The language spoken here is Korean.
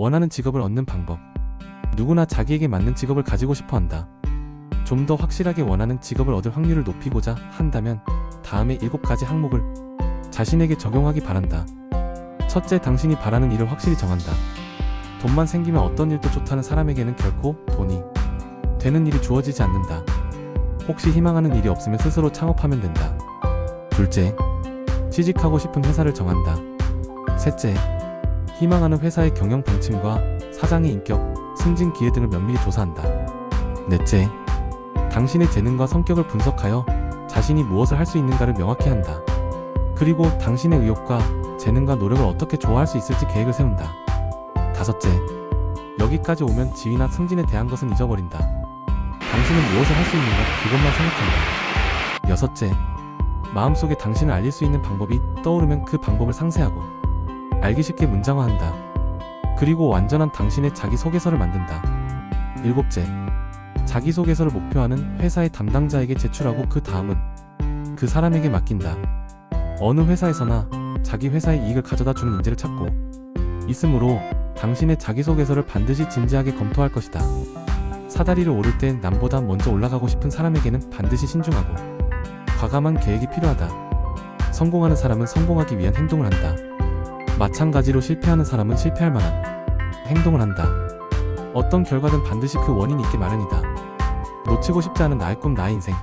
원하는 직업을 얻는 방법. 누구나 자기에게 맞는 직업을 가지고 싶어 한다. 좀 더 확실하게 원하는 직업을 얻을 확률을 높이고자 한다면 다음의 7가지 항목을 자신에게 적용하기 바란다. 첫째, 당신이 바라는 일을 확실히 정한다. 돈만 생기면 어떤 일도 좋다는 사람에게는 결코 돈이 되는 일이 주어지지 않는다. 혹시 희망하는 일이 없으면 스스로 창업하면 된다. 둘째, 취직하고 싶은 회사를 정한다. 셋째, 희망하는 회사의 경영 방침과 사장의 인격, 승진 기회 등을 면밀히 조사한다. 넷째, 당신의 재능과 성격을 분석하여 자신이 무엇을 할 수 있는가를 명확히 한다. 그리고 당신의 의욕과 재능과 노력을 어떻게 조화할 수 있을지 계획을 세운다. 다섯째, 여기까지 오면 지위나 승진에 대한 것은 잊어버린다. 당신은 무엇을 할 수 있는가 그것만 생각한다. 여섯째, 마음속에 당신을 알릴 수 있는 방법이 떠오르면 그 방법을 상세하고 알기 쉽게 문장화한다. 그리고 완전한 당신의 자기소개서를 만든다. 일곱째, 자기소개서를 목표하는 회사의 담당자에게 제출하고 그 다음은 그 사람에게 맡긴다. 어느 회사에서나 자기 회사의 이익을 가져다 주는 인재를 찾고 있으므로 당신의 자기소개서를 반드시 진지하게 검토할 것이다. 사다리를 오를 때 남보다 먼저 올라가고 싶은 사람에게는 반드시 신중하고 과감한 계획이 필요하다. 성공하는 사람은 성공하기 위한 행동을 한다. 마찬가지로 실패하는 사람은 실패할 만한 행동을 한다. 어떤 결과든 반드시 그 원인이 있기 마련이다. 놓치고 싶지 않은 나의 꿈 나의 인생.